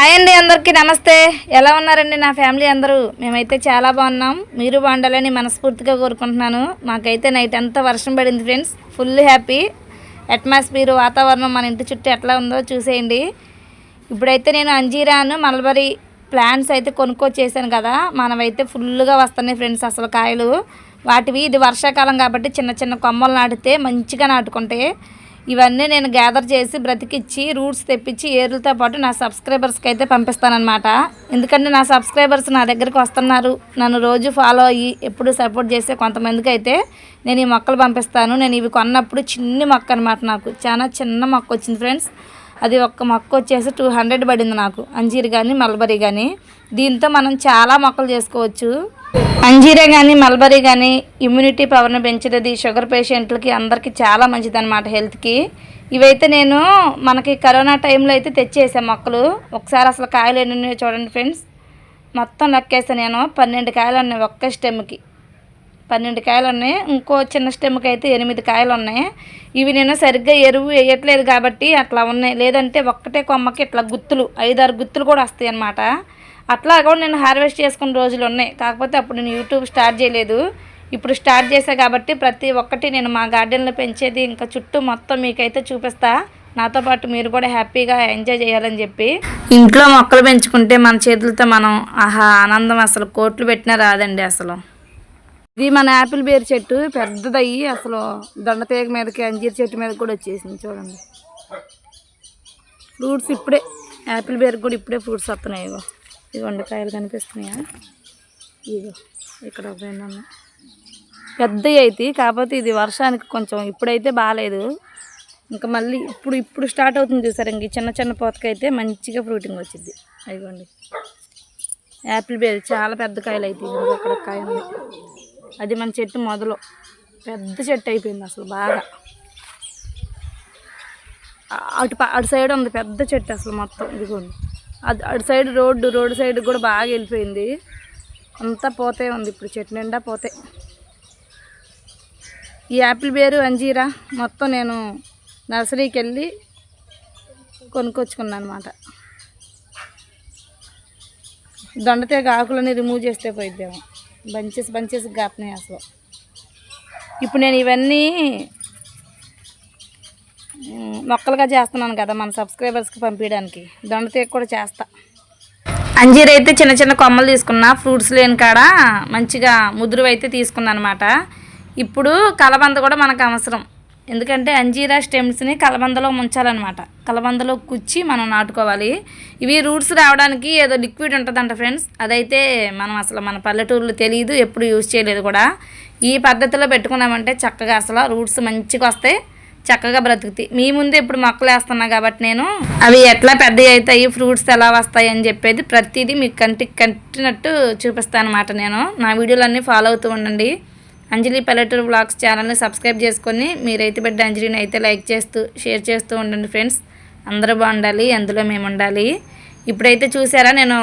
Hi అండి అందరికీ నమస్తే. ఎలా ఉన్నారండి నా ఫ్యామిలీ అందరూ? మేమైతే చాలా బాగున్నాం. మీరు బాగుండాలని మనస్ఫూర్తిగా కోరుకుంటున్నాను. మాకైతే నైట్ అంతా వర్షం పడింది ఫ్రెండ్స్. Full happy. అట్మాస్ఫియర్ వాతావరణం మన ఇంటి చుట్టూ ఎట్లా ఉందో చూసేయండి. ఇప్పుడైతే నేను అంజీరాను మల్బరీ ప్లాంట్స్ అయితే కొనుక్కొచ్చేసాను కదా. మనమైతే ఫుల్గా వస్తున్నాయి ఫ్రెండ్స్ అసలు కాయలు. వాటివి ఇది వర్షాకాలం కాబట్టి చిన్న చిన్న కొమ్మలు నాటితే మంచిగా నాటుకుంటాయి. ఇవన్నీ నేను గ్యాదర్ చేసి బ్రతికిచ్చి రూట్స్ తెప్పించి ఏర్లతో పాటు నా సబ్స్క్రైబర్స్కి అయితే పంపిస్తానన్నమాట. ఎందుకంటే నా సబ్స్క్రైబర్స్ నా దగ్గరికి వస్తున్నారు. నన్ను రోజు ఫాలో అయ్యి ఎప్పుడు సపోర్ట్ చేసే కొంతమందికి అయితే నేను ఈ మొక్కలు పంపిస్తాను. నేను ఇవి కొన్నప్పుడు చిన్ని మొక్క అనమాట నాకు. చాలా చిన్న మొక్క వచ్చింది ఫ్రెండ్స్ అది ఒక్క మొక్క వచ్చేసి టూ హండ్రెడ్ పడింది నాకు. అంజీర్ కానీ మల్బరీ కానీ దీంతో మనం చాలా మొక్కలు చేసుకోవచ్చు. అంజీరే కానీ మల్బరీ కానీ ఇమ్యూనిటీ పవర్ని పెంచేది షుగర్ పేషెంట్లకి అందరికీ చాలా మంచిది అనమాట హెల్త్కి ఇవైతే నేను మనకి కరోనా టైంలో అయితే తెచ్చేసాను మొక్కలు. ఒకసారి అసలు కాయలు ఎన్ని చూడండి ఫ్రెండ్స్ మొత్తం లెక్కేసాను నేను. పన్నెండు కాయలు ఉన్నాయి ఒక్క స్టెమ్కి పన్నెండు కాయలు ఉన్నాయి ఇంకో చిన్న స్టెమ్కి అయితే ఎనిమిది కాయలు ఉన్నాయి ఇవి నేను సరిగ్గా ఎరువు వేయట్లేదు కాబట్టి అట్లా ఉన్నాయి. లేదంటే ఒక్కటే కొమ్మకి ఇట్లా గుత్తులు ఐదారు గుత్తులు కూడా వస్తాయి అన్నమాట. అట్లా కూడా నేను హార్వెస్ట్ చేసుకున్న రోజులు ఉన్నాయి. కాకపోతే అప్పుడు నేను యూట్యూబ్ స్టార్ట్ చేయలేదు. ఇప్పుడు స్టార్ట్ చేశా కాబట్టి ప్రతి ఒక్కటి నేను మా గార్డెన్లో పెంచేది ఇంకా చుట్టూ మొత్తం మీకైతే చూపిస్తా. నాతో పాటు మీరు కూడా హ్యాపీగా ఎంజాయ్ చేయాలని చెప్పి. ఇంట్లో మొక్కలు పెంచుకుంటే మన చేతులతో మనం ఆహా ఆనందం అసలు కోట్లు పెట్టినా రాదండి అసలు. ఇది మన యాపిల్ బేర్ చెట్టు పెద్దదయ్యి అసలు దండతీగ మీదకి అంజీర్ చెట్టు మీద కూడా వచ్చేసింది చూడండి. ఫ్రూట్స్ ఇప్పుడే యాపిల్ బేర్ కూడా ఇప్పుడే ఫ్రూట్స్ వస్తున్నాయి ఇగో. ఇవి కాయలు కనిపిస్తున్నాయా? ఇగో ఇక్కడ ఒక పెద్దవి అయితే కాకపోతే ఇది వర్షానికి కొంచెం ఇప్పుడైతే బాగాలేదు. ఇంకా మళ్ళీ ఇప్పుడు ఇప్పుడు స్టార్ట్ అవుతుంది చూసారు ఇంక చిన్న చిన్న పోతకైతే మంచిగా ఫ్రూటింగ్ వచ్చింది. అదిగోండి యాపిల్ బేర్ చాలా పెద్ద కాయలు అయితే ఇక్కడ అక్కడ కాయ ఉంది. అది మన చెట్టు మొదలు. పెద్ద చెట్టు అయిపోయింది అసలు బాగా. అటు అటు సైడ్ ఉంది పెద్ద చెట్టు అసలు మొత్తం ఇదిగోండి. అది అటు సైడ్ రోడ్డు రోడ్డు సైడ్ కూడా బాగా వెళ్ళిపోయింది. అంతా పోతే ఉంది ఇప్పుడు చెట్టు నిండా పోతే. ఈ యాపిల్ బేరు అంజీరా మొత్తం నేను నర్సరీకి వెళ్ళి కొనుక్కొచ్చుకున్నాను అనమాట దొండతే ఆకులని రిమూవ్ చేస్తే పోయిద్దేమో. బంచెస్ బంచెస్ కాపునాయి అసలు. ఇప్పుడు నేను ఇవన్నీ మొక్కలుగా చేస్తున్నాను కదా మన సబ్స్క్రైబర్స్కి పంపించడానికి. దొండతీగ కూడా చేస్తా. అంజీర్ అయితే చిన్న చిన్న కొమ్మలు తీసుకున్నా ఫ్రూట్స్ లేని కాడ మంచిగా ముదురు అయితే తీసుకున్నా అనమాట ఇప్పుడు కలబంద కూడా మనకు అవసరం. ఎందుకంటే అంజీరా స్టెమ్స్ని కలబందలో ముంచాలన్నమాట. కలబందలో కుచ్చి మనం నాటుకోవాలి. ఇవి రూట్స్ రావడానికి ఏదో లిక్విడ్ ఉంటుందంట ఫ్రెండ్స్. అదైతే మనం అసలు మన పల్లెటూరులో తెలియదు ఎప్పుడు యూజ్ చేయలేదు కూడా. ఈ పద్ధతిలో పెట్టుకున్నామంటే చక్కగా అసలు రూట్స్ మంచిగా వస్తాయి చక్కగా బ్రతుకుతాయి. మీ ముందే ఇప్పుడు మొక్కలు వేస్తున్నా కాబట్టి నేను అవి ఎట్లా పెద్దవి అవుతాయి ఫ్రూట్స్ ఎలా వస్తాయి అని చెప్పేది ప్రతిదీ మీకు కంటికి కట్టినట్టు చూపిస్తాను అనమాట నేను. నా వీడియోలన్నీ ఫాలో అవుతూ ఉండండి. అంజలి పల్లెటూరు బ్లాగ్స్ ఛానల్ని సబ్స్క్రైబ్ చేసుకొని మీరైతే బిడ్డ అంజలిని అయితే లైక్ చేస్తూ షేర్ చేస్తూ ఉండండి ఫ్రెండ్స్. అందరూ బాగుండాలి అందులో మేము ఉండాలి. ఇప్పుడైతే చూసారా నేను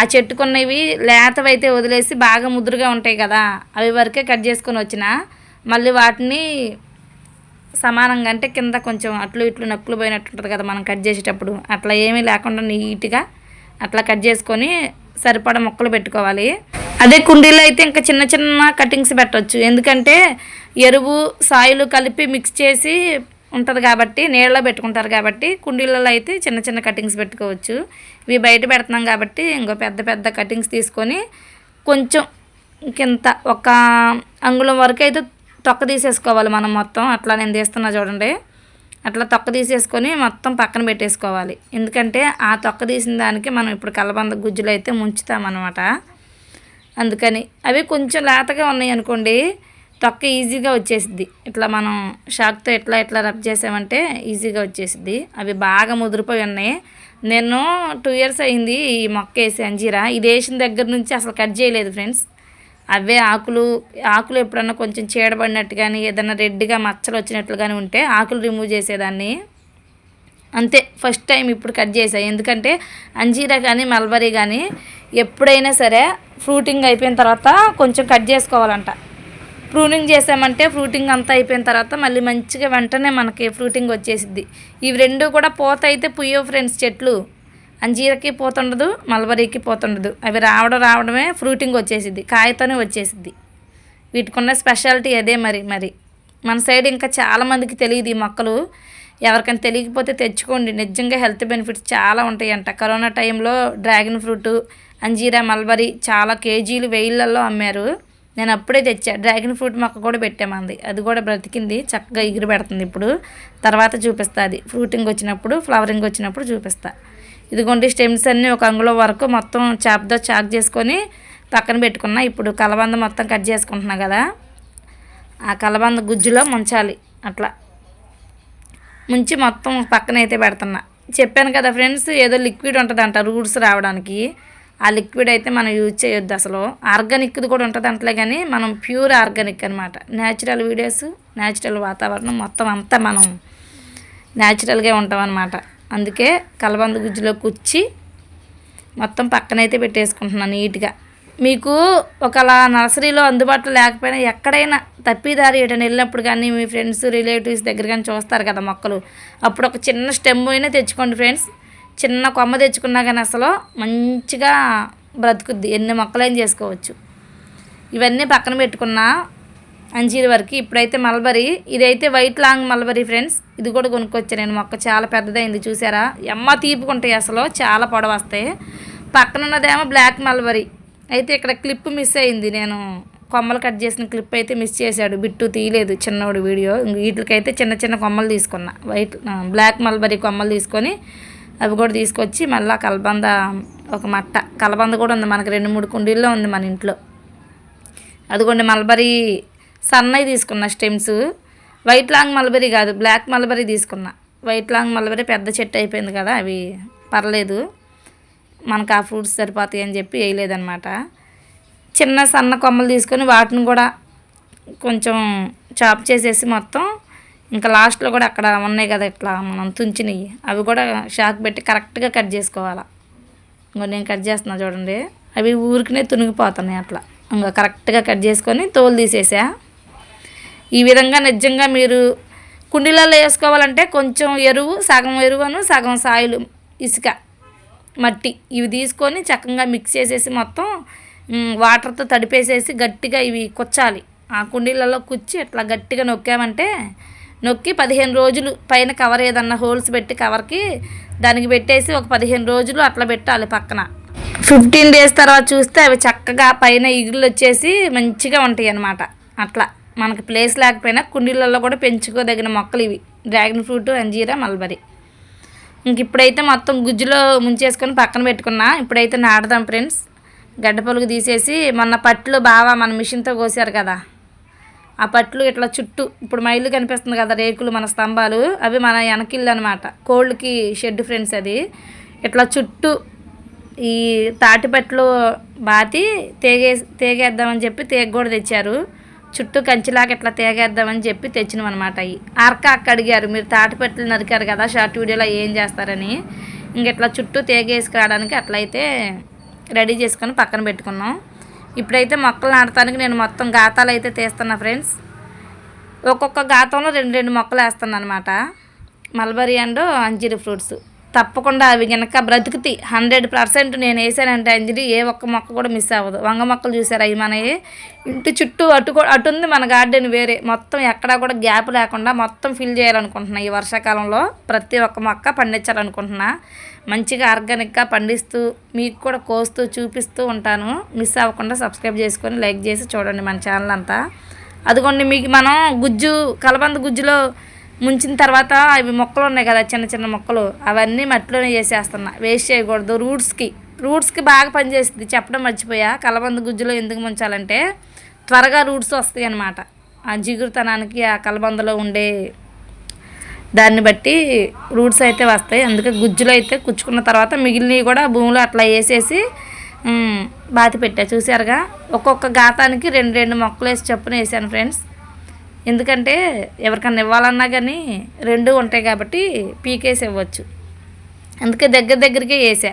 ఆ చెట్టుకున్నవి లేతవైతే వదిలేసి బాగా ముదురుగా ఉంటాయి కదా. అవి వరకే కట్ చేసుకొని వచ్చిన. మళ్ళీ వాటిని సమానంగా అంటే కింద కొంచెం అట్లు ఇట్లు నక్కులు పోయినట్టు ఉంటుంది కదా మనం కట్ చేసేటప్పుడు. అట్లా ఏమీ లేకుండా నీట్గా అట్లా కట్ చేసుకొని సరిపడా మొక్కలు పెట్టుకోవాలి. అదే కుండీలో అయితే ఇంకా చిన్న చిన్న కటింగ్స్ పెట్టవచ్చు ఎందుకంటే ఎరువు సాయిలు కలిపి మిక్స్ చేసి ఉంటుంది కాబట్టి నీళ్ళలో పెట్టుకుంటారు కాబట్టి కుండీలలో అయితే చిన్న చిన్న కటింగ్స్ పెట్టుకోవచ్చు. ఇవి బయట పెడుతున్నాం కాబట్టి ఇంకో పెద్ద పెద్ద కటింగ్స్ తీసుకొని కొంచెం కింద ఒక అంగుళం వరకు అయితే తొక్క తీసేసుకోవాలి మనం మొత్తం. అట్లా నేను తీస్తున్నా చూడండి. అట్లా తొక్క తీసేసుకొని మొత్తం పక్కన పెట్టేసుకోవాలి. ఎందుకంటే ఆ తొక్క తీసిన దానికి మనం ఇప్పుడు కలబంద గుజ్జులు అయితే ముంచుతామన్నమాట. అందుకని. అవి కొంచెం లేతగా ఉన్నాయి అనుకోండి తొక్క ఈజీగా వచ్చేసిద్ది. ఇట్లా మనం షాక్తో ఎట్లా ఎట్లా రబ్ చేసామంటే ఈజీగా వచ్చేసిద్ది. అవి బాగా ముదిరిపోయి ఉన్నాయి. నేను టూ ఇయర్స్ అయింది ఈ మొక్క వేసి అంజీరా. ఇది వేసిన దగ్గర నుంచి అసలు కట్ చేయలేదు ఫ్రెండ్స్. అవే ఆకులు ఆకులు ఎప్పుడన్నా కొంచెం చీడబడినట్టు కానీ ఏదైనా రెడ్గా మచ్చలు వచ్చినట్లు కానీ ఉంటే ఆకులు రిమూవ్ చేసేదాన్ని. అంతే ఫస్ట్ టైం ఇప్పుడు కట్ చేసాయి ఎందుకంటే అంజీరా కానీ మల్బరీ కానీ ఎప్పుడైనా సరే ఫ్రూటింగ్ అయిపోయిన తర్వాత కొంచెం కట్ చేసుకోవాలంట. ప్రూనింగ్ చేసామంటే ఫ్రూటింగ్ అంతా అయిపోయిన తర్వాత మళ్ళీ మంచిగా వెంటనే మనకి ఫ్రూటింగ్ వచ్చేసిద్ది. ఇవి రెండు కూడా పోత అయితే పుయ్యో ఫ్రెండ్స్ చెట్లు. అంజీరకి పోతుండదు మల్బరీకి పోతుండదు. అవి రావడం రావడమే ఫ్రూటింగ్ వచ్చేసిద్ది కాయతోనే వచ్చేసిద్ది. వీటికున్న స్పెషాలిటీ అదే మరి మరి. మన సైడ్ ఇంకా చాలామందికి తెలియదు ఈ మొక్కలు. ఎవరికైనా తెలియకపోతే తెచ్చుకోండి. నిజంగా హెల్త్ బెనిఫిట్స్ చాలా ఉంటాయంట. కరోనా టైంలో డ్రాగన్ ఫ్రూట్ అంజీరా మల్బరీ చాలా కేజీలు వెయిళ్ళల్లో అమ్మారు. నేను అప్పుడే తెచ్చా. డ్రాగన్ ఫ్రూట్ మొక్క కూడా పెట్టామంది. అది కూడా బ్రతికింది. చక్కగా ఎగిరి పెడుతుంది ఇప్పుడు. తర్వాత చూపిస్తా అది. ఫ్రూటింగ్ వచ్చినప్పుడు ఫ్లవరింగ్ వచ్చినప్పుడు చూపిస్తా. ఇదిగోండి స్టెమ్స్ అన్నీ ఒక అంగుళం వరకు మొత్తం చాప్తో చాక్ చేసుకొని పక్కన పెట్టుకున్నా. ఇప్పుడు కలబంద మొత్తం కట్ చేసుకుంటున్నా కదా. ఆ కలబంద గుజ్జులో ముంచాలి. అట్లా. ముంచి మొత్తం పక్కన అయితే పెడుతున్నా. చెప్పాను కదా ఫ్రెండ్స్ ఏదో లిక్విడ్ ఉంటుందంట రూట్స్ రావడానికి. ఆ లిక్విడ్ అయితే మనం యూజ్ చేయొద్దు అసలు. ఆర్గానిక్ది కూడా ఉంటుంది అంటలే కానీ మనం ప్యూర్ ఆర్గానిక్ అనమాట న్యాచురల్ వీడియోస్ న్యాచురల్ వాతావరణం మొత్తం అంతా మనం న్యాచురల్గా ఉంటాం అనమాట అందుకే కలబంద గుజ్జులో కుచ్చి మొత్తం పక్కనైతే పెట్టేసుకుంటున్నాను నీట్గా. మీకు ఒకలా నర్సరీలో అందుబాటులో లేకపోయినా ఎక్కడైనా తప్పిదారి ఏటైనా వెళ్ళినప్పుడు కానీ మీ ఫ్రెండ్స్ రిలేటివ్స్ దగ్గర కానీ చూస్తారు కదా మొక్కలు. అప్పుడు ఒక చిన్న స్టెమ్ అయినా తెచ్చుకోండి ఫ్రెండ్స్. చిన్న కొమ్మ తెచ్చుకున్నా కానీ అసలు మంచిగా బ్రతుకుద్ది. ఎన్ని మొక్కలైనా చేసుకోవచ్చు. ఇవన్నీ పక్కన పెట్టుకున్నా అంజీరి వరకు. ఇప్పుడైతే మల్బరీ. ఇదైతే వైట్ లాంగ్ మల్బరీ ఫ్రెండ్స్. ఇది కూడా కొనుక్కొచ్చాను నేను. మొక్క చాలా పెద్దదైంది. చూసారా? ఎమ్మ తీపుకుంటాయి అసలు. చాలా పొడవస్తాయి పక్కన ఉన్నదేమో బ్లాక్ మల్బరీ. అయితే ఇక్కడ క్లిప్ మిస్ అయింది. నేను కొమ్మలు కట్ చేసిన క్లిప్ అయితే మిస్ చేశాడు. బిట్టు తీయలేదు చిన్నోడు వీడియో. వీటికైతే చిన్న చిన్న కొమ్మలు తీసుకున్నా. వైట్ బ్లాక్ మల్బరీ కొమ్మలు తీసుకొని అవి కూడా తీసుకొచ్చి మళ్ళీ కలబంద ఒక మట్ట. కలబంద కూడా ఉంది మనకి. రెండు మూడు కుండీల్లో ఉంది మన ఇంట్లో. అదిగోండి మల్బరీ సన్నవి తీసుకున్న స్టెమ్స్. వైట్ లాంగ్ మల్బరీ కాదు బ్లాక్ మల్బరీ తీసుకున్నా. వైట్ లాంగ్ మల్బరీ పెద్ద చెట్టు అయిపోయింది కదా అవి. పర్లేదు. మనకు ఆ ఫ్రూట్స్ సరిపోతాయి అని చెప్పి వేయలేదనమాట చిన్న సన్న కొమ్మలు తీసుకొని వాటిని కూడా కొంచెం చాప్ చేసేసి మొత్తం ఇంకా లాస్ట్లో కూడా అక్కడ ఉన్నాయి కదా ఇట్లా మనం తుంచినవి. అవి కూడా షాక్ పెట్టి కరెక్ట్గా కట్ చేసుకోవాలి. ఇంకో నేను కట్ చేస్తున్నా చూడండి. అవి ఊరికినే తునిగిపోతున్నాయి అట్లా. ఇంకా కరెక్ట్గా కట్ చేసుకొని తోలు తీసేసా. ఈ విధంగా నిజంగా మీరు కుండీలలో వేసుకోవాలంటే కొంచెం ఎరువు సగం ఎరువును సగం సాయిలు ఇసుక మట్టి. ఇవి తీసుకొని చక్కగా మిక్స్ చేసేసి మొత్తం వాటర్తో తడిపేసేసి గట్టిగా ఇవి కుచ్చాలి. ఆ కుండీలలో కుచ్చి ఇట్లా గట్టిగా నొక్కామంటే నొక్కి పదిహేను రోజులు పైన కవర్ ఏదన్నా హోల్స్ పెట్టి కవర్కి దానికి పెట్టేసి ఒక పదిహేను రోజులు అట్లా పెట్టాలి పక్కన. ఫిఫ్టీన్ డేస్ తర్వాత చూస్తే అవి చక్కగా పైన ఇగులు వచ్చేసి మంచిగా ఉంటాయి అన్నమాట. అట్లా. మనకి ప్లేస్ లేకపోయినా కుండీలలో కూడా పెంచుకోదగిన మొక్కలు ఇవి. డ్రాగన్ ఫ్రూట్ అంజీరా మల్బరీ. ఇంక ఇప్పుడైతే మొత్తం గుజ్జులో ముంచేసుకొని పక్కన పెట్టుకున్నా. ఇప్పుడైతే నాడదాం ఫ్రెండ్స్. గడ్డ తీసేసి మొన్న పట్లు బాగా మన మిషన్తో కోసారు కదా. ఆ పట్లు ఇట్లా చుట్టూ ఇప్పుడు మైలు కనిపిస్తుంది కదా రేకులు మన స్తంభాలు. అవి మన వెనకిల్లు అనమాట కోళ్ళకి షెడ్ ఫ్రెండ్స్ అది. ఇట్లా చుట్టూ ఈ తాటిపట్లు బాతి తేగే తేగేద్దామని చెప్పి తేగ కూడా తెచ్చారు. చుట్టూ కంచిలాగా ఇట్లా తేగేద్దామని చెప్పి తెచ్చినాం అనమాట అవి అరక అక్క అడిగారు మీరు తాటిపెట్టలు నరికారు కదా షార్ట్ వీడియోలో ఏం చేస్తారని. ఇంక ఇట్లా చుట్టూ తేగేసుకురావడానికి అట్లయితే రెడీ చేసుకొని పక్కన పెట్టుకున్నాం. ఇప్పుడైతే మొక్కలు నాటడానికి నేను మొత్తం గాతాలు అయితే తీస్తున్నా ఫ్రెండ్స్. ఒక్కొక్క గాతంలో రెండు రెండు మొక్కలు వేస్తాను అనమాట మల్బరీ అండ్ అంజీరి ఫ్రూట్స్. తప్పకుండా అవి గనక బ్రతుకుతి. హండ్రెడ్ పర్సెంట్ నేను వేసానంటే అంజలి ఏ ఒక్క మొక్క కూడా మిస్ అవ్వదు. వంగ మొక్కలు చూసారు అవి మనవి? ఇంటి చుట్టూ అటు అటు ఉంది మన గార్డెన్ వేరే. మొత్తం ఎక్కడా కూడా గ్యాప్ లేకుండా మొత్తం ఫిల్ చేయాలనుకుంటున్నా ఈ వర్షాకాలంలో. ప్రతి ఒక్క మొక్క పండించాలనుకుంటున్నా. మంచిగా ఆర్గానిక్గా పండిస్తూ మీకు కూడా కోస్తూ చూపిస్తూ ఉంటాను. మిస్ అవ్వకుండా సబ్స్క్రైబ్ చేసుకొని లైక్ చేసి చూడండి మన ఛానల్ అంతా. అదిగోండి మీకు మనం గుజ్జు కలబంద గుజ్జులో ముంచిన తర్వాత అవి మొక్కలు ఉన్నాయి కదా చిన్న చిన్న మొక్కలు అవన్నీ మట్టిలోనే చేసేస్తున్నా వేస్ట్ చేయకూడదు. రూట్స్కి రూట్స్కి బాగా పనిచేస్తుంది. చెప్పడం మర్చిపోయా. కలబంద గుజ్జులో ఎందుకు ముంచాలంటే త్వరగా రూట్స్ వస్తాయి అన్నమాట. ఆ జిగురుతనానికి ఆ కలబందలో ఉండే దాన్ని బట్టి రూట్స్ అయితే వస్తాయి. అందుకే గుజ్జులో అయితే కుచ్చుకున్న తర్వాత మిగిలినవి కూడా భూమిలో అట్లా వేసేసి బాతి పెట్టా. చూసారుగా ఒక్కొక్క గాతానికి రెండు రెండు మొక్కలు వేసి చెప్పున వేసాను ఫ్రెండ్స్ ఎందుకంటే ఎవరికన్నా ఇవ్వాలన్నా కానీ రెండు ఉంటాయి కాబట్టి పీకేసి ఇవ్వచ్చు. అందుకే దగ్గర దగ్గరికే వేసా.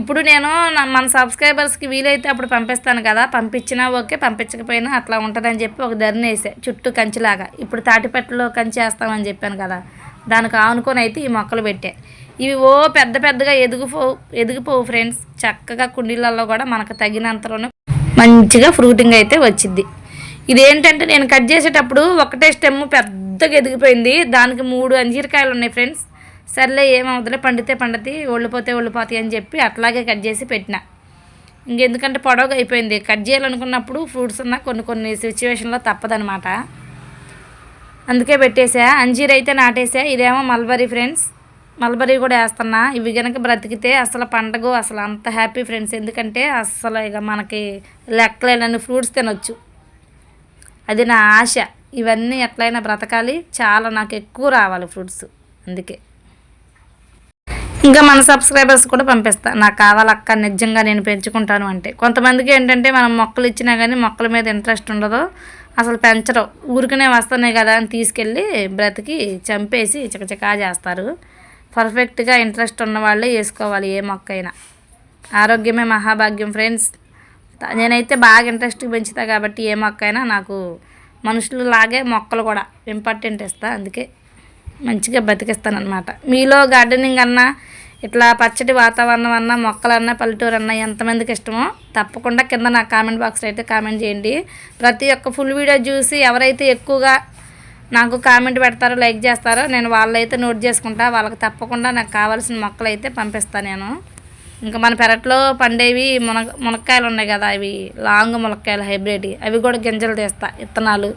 ఇప్పుడు నేను మన సబ్స్క్రైబర్స్కి వీలైతే అప్పుడు పంపిస్తాను కదా పంపించినా ఓకే పంపించకపోయినా అట్లా ఉంటుందని చెప్పి ఒక ధరని వేసా చుట్టూ కంచిలాగా. ఇప్పుడు తాటిపెట్టలో కంచి వేస్తామని చెప్పాను కదా దానికి ఆనుకొని అయితే ఈ మొక్కలు పెట్టా. ఇవి ఓ పెద్ద పెద్దగా ఎదిగిపో ఎదిగిపోవు ఫ్రెండ్స్. చక్కగా కుండీలలో కూడా మనకు తగినంతలోనే మంచిగా ఫ్రూటింగ్ అయితే వచ్చింది ఇదేంటంటే నేను కట్ చేసేటప్పుడు ఒకటే స్టెమ్ పెద్దగా ఎదిగిపోయింది. దానికి మూడు అంజీరకాయలు ఉన్నాయి ఫ్రెండ్స్. సర్లే ఏమవుతుందిలే పండితే పండుతాయి ఒళ్ళిపోతే ఒళ్ళిపోతాయి అని చెప్పి అట్లాగే కట్ చేసి పెట్టిన. ఇంకెందుకంటే పొడవుగా అయిపోయింది. కట్ చేయాలనుకున్నప్పుడు ఫ్రూట్స్ ఉన్న కొన్ని కొన్ని సిచ్యువేషన్లో తప్పదనమాట అందుకే పెట్టేసా. అంజీర్ అయితే నాటేసా. ఇదేమో మల్బరీ ఫ్రెండ్స్. మల్బరీ కూడా వేస్తున్నా. ఇవి కనుక బ్రతికితే అసలు పండగ అసలు అంత హ్యాపీ ఫ్రెండ్స్. ఎందుకంటే అసలు ఇక మనకి లెక్కలేనన్ని ఫ్రూట్స్ తినొచ్చు. అది నా ఆశ. ఇవన్నీ ఎట్లయినా బ్రతకాలి. చాలా నాకు ఎక్కువ రావాలి ఫ్రూట్స్. అందుకే. ఇంకా మన సబ్స్క్రైబర్స్ కూడా పంపిస్తా. నాకు కావాలక్క నిజంగా నేను పెంచుకుంటాను అంటే. కొంతమందికి ఏంటంటే మనం మొక్కలు ఇచ్చినా కానీ మొక్కల మీద ఇంట్రెస్ట్ ఉండదు. అసలు పెంచరు. ఊరికనే వస్తున్నాయి కదా అని తీసుకెళ్ళి బ్రతికి చంపేసి చికచికా చేస్తారు. పర్ఫెక్ట్గా ఇంట్రెస్ట్ ఉన్న వాళ్ళే వేసుకోవాలి ఏ మొక్క అయినా ఆరోగ్యమే మహాభాగ్యం ఫ్రెండ్స్. నేనైతే బాగా ఇంట్రెస్ట్గా పెంచుతా కాబట్టి ఏ మొక్క అయినా నాకు మనుషులు లాగే మొక్కలు కూడా ఇంపార్టెంట్ ఇస్తా అందుకే మంచిగా బతికిస్తాను అనమాట మీలో గార్డెనింగ్ అన్నా ఇట్లా పచ్చటి వాతావరణం అన్నా మొక్కలన్నా పల్లెటూరు అన్నా ఎంతమందికి ఇష్టమో తప్పకుండా కింద నా కామెంట్ బాక్స్లో అయితే కామెంట్ చేయండి. ప్రతి ఒక్క ఫుల్ వీడియో చూసి ఎవరైతే ఎక్కువగా నాకు కామెంట్ పెడతారో లైక్ చేస్తారో నేను వాళ్ళైతే నోట్ చేసుకుంటా వాళ్ళకి తప్పకుండా నాకు కావాల్సిన మొక్కలు అయితే పంపిస్తాను నేను. ఇంకా మన పెరట్లో పండేవి మున మునక్కాయలు ఉన్నాయి కదా అవి లాంగ్ మునక్కాయలు హైబ్రిడ్. అవి కూడా గింజలు తీస్తా విత్తనాలు.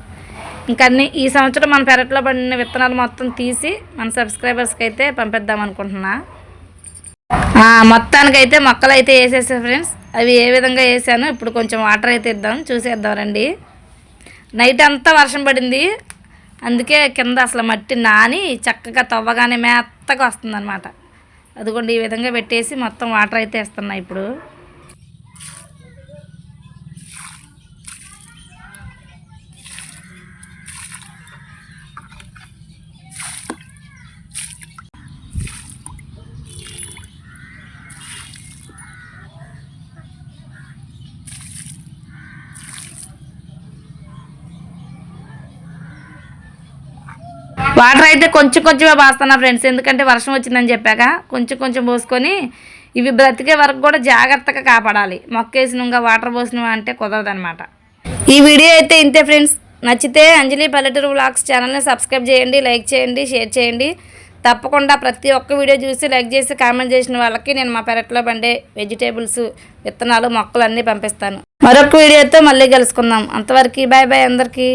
ఇంకా అన్ని ఈ సంవత్సరం మన పెరట్లో పండిన విత్తనాలు మొత్తం తీసి మన సబ్స్క్రైబర్స్కి అయితే పంపిద్దాం అనుకుంటున్నా. మొత్తానికైతే మొక్కలు అయితే వేసేసా ఫ్రెండ్స్. అవి ఏ విధంగా వేసాను ఇప్పుడు కొంచెం వాటర్ అయితే ఇద్దాం చూసేద్దాం రండి. నైట్ అంతా వర్షం పడింది. అందుకే కింద అసలు మట్టి నాని చక్కగా తవ్వగానే మెత్తగా వస్తుందన్నమాట. అదిగోండి ఈ విధంగా పెట్టేసి మొత్తం వాటర్ అయితే వేస్తున్నా ఇప్పుడు. వాటర్ అయితే కొంచెం కొంచెమే పోస్తున్నా ఫ్రెండ్స్. ఎందుకంటే వర్షం వచ్చిందని చెప్పాక కొంచెం కొంచెం పోసుకొని ఇవి బ్రతికే వరకు కూడా జాగ్రత్తగా కాపాడాలి. మొక్కేసినగా వాటర్ పోసినవా అంటే కుదరదనమాట ఈ వీడియో అయితే ఇంతే ఫ్రెండ్స్. నచ్చితే అంజలి పల్లెటూరు వ్లాగ్స్ ఛానల్ని సబ్స్క్రైబ్ చేయండి లైక్ చేయండి షేర్ చేయండి. తప్పకుండా ప్రతి ఒక్క వీడియో చూసి లైక్ చేసి కామెంట్ చేసిన వాళ్ళకి నేను మా పెరట్లో పండే వెజిటేబుల్స్ విత్తనాలు మొక్కలు అన్నీ పంపిస్తాను. మరొక వీడియోతో మళ్ళీ కలుసుకుందాం. అంతవరకు బాయ్ బాయ్ అందరికీ.